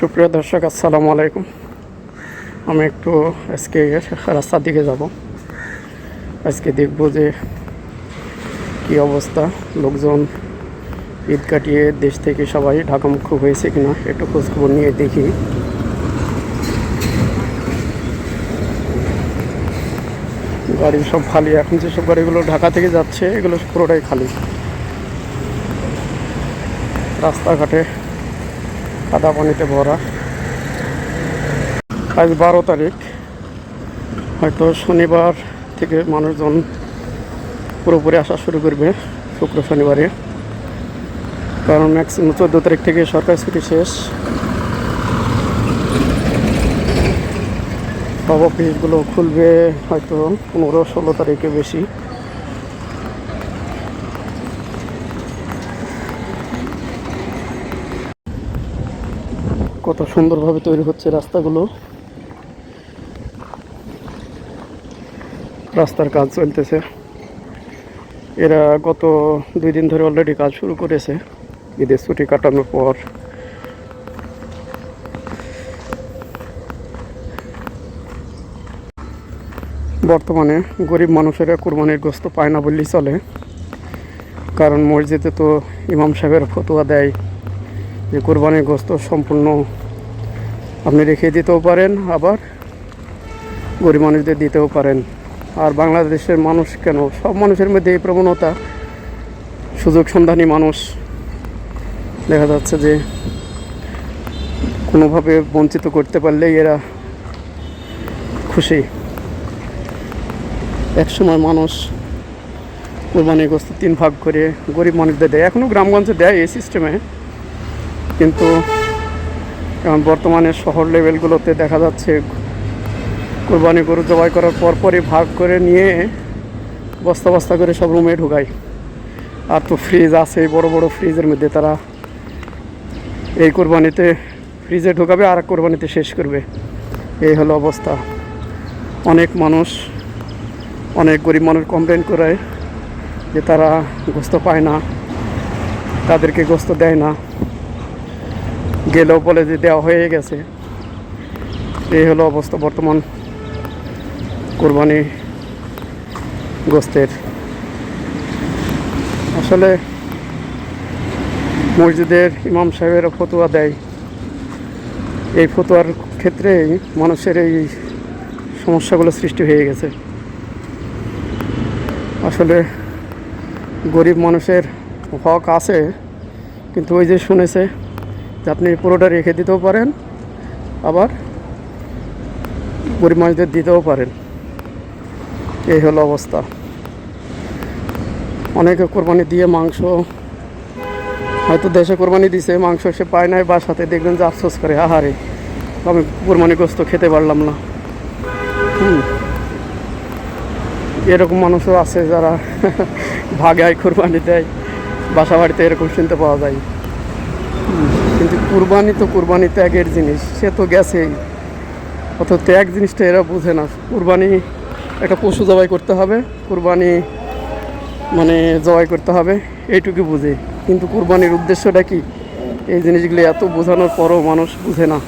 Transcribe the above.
সুপ্রিয় দর্শক, আসসালামু আলাইকুম। আমি একটু আজকে রাস্তার দিকে যাব। আজকে দেখব যে কি অবস্থা। লোকজন ঈদ কাটিয়ে দেশ থেকে সবাই ঢাকামুখ হয়েছে কিনা একটু খোঁজখবর নিয়ে দেখি। গাড়ি সব খালি। এখন যেসব গাড়িগুলো ঢাকা থেকে যাচ্ছে, এগুলো পুরোটাই খালি। রাস্তাঘাটে কাদা পানিতে ভরা। আজ বারো তারিখ। হয়তো শনিবার থেকে মানুষজন পুরোপুরি আসা শুরু করবে শুক্র শনিবারে। কারণ ম্যাক্সিমাম চোদ্দ তারিখ থেকে সরকারি ছুটি শেষ। সব অফিসগুলো খুলবে হয়তো পনেরো ষোলো তারিখে বেশি। কত সুন্দরভাবে তৈরি হচ্ছে রাস্তাগুলো। রাস্তার কাজ চলতেছে। এরা গত দুই দিন ধরে অলরেডি কাজ শুরু করেছে। ঈদের ছুটি কাটানোর পর। বর্তমানে গরিব মানুষেরা কোরবানির গোস্ত পায় না বললেই চলে। কারণ মসজিদে তো ইমাম সাহেবের ফতোয়া দেয়। যে কোরবানির গোস্ত সম্পূর্ণ আপনি রেখে দিতেও পারেন, আবার গরিব মানুষদের দিতেও পারেন। আর বাংলাদেশের মানুষ কেন? সব মানুষের মধ্যে এই প্রবণতা, সুযোগ সন্ধানী মানুষ। দেখা যাচ্ছে যে কোনোভাবে বঞ্চিত করতে পারলেই এরা খুশি। একসময় মানুষ কোরবানির গোস্ত তিন ভাগ করে গরিব মানুষদের দেয়। এখনও গ্রামগঞ্জে দেয় এই সিস্টেমে কিন্তু এখন বর্তমানে শহর লেভেলগুলোতে দেখা যাচ্ছে কোরবানি গরু জবাই করার পরপরই ভাগ করে নিয়ে বস্তা বস্তা করে সব রুমে ঢুকায়। আর তো ফ্রিজ আছে বড় বড় ফ্রিজের মধ্যে তারা এই কোরবানিতে ফ্রিজে ঢুকাবে আর কোরবানিতে শেষ করবে। এই হলো অবস্থা। অনেক মানুষ, অনেক গরিব মানুষ কমপ্লেন করে যে তারা গোস্ত পায় না, তাদেরকে গোস্ত দেয় না। গেলেও বলে যে দেওয়া হয়ে গেছে। এই হলো অবস্থা বর্তমান কোরবানি গোস্তের আসলে মসজিদের ইমাম সাহেবেরা ফতোয়া দেয়। এই ফতোয়ার ক্ষেত্রেই মানুষের এই সমস্যাগুলো সৃষ্টি হয়ে গেছে। আসলে গরিব মানুষের হক আছে, কিন্তু ওই যে শুনেছে আপনি পুরোটা রেখে দিতেও পারেন, আবার গরিব মানুষদের দিতেও পারেন। এই হলো অবস্থা। অনেকে কোরবানি দিয়ে মাংস, হয়তো দেশে কোরবানি দিছে, মাংস সে পায় নাই বাসাতে, দেখবেন যে আফসোস করে, আহারে, আমি কোরবানি গোস্ত খেতে পারলাম না। হুম। এরকম মানুষও আছে যারা ভাগায় কোরবানি দেয় বাসা বাড়িতে এরকম শুনতে পাওয়া যায়। কিন্তু কুরবানি তো কুরবানি ত্যাগের জিনিস, সে তো গেছেই। অত ত্যাগ জিনিসটা এরা বোঝে না। কুরবানি একটা পশু জবাই করতে হবে, কুরবানি মানে জবাই করতে হবে, এইটুকু বুঝে। কিন্তু কুরবানির উদ্দেশ্যটা কি? এই জিনিসগুলো এত বোঝানোর পরও মানুষ বুঝে না।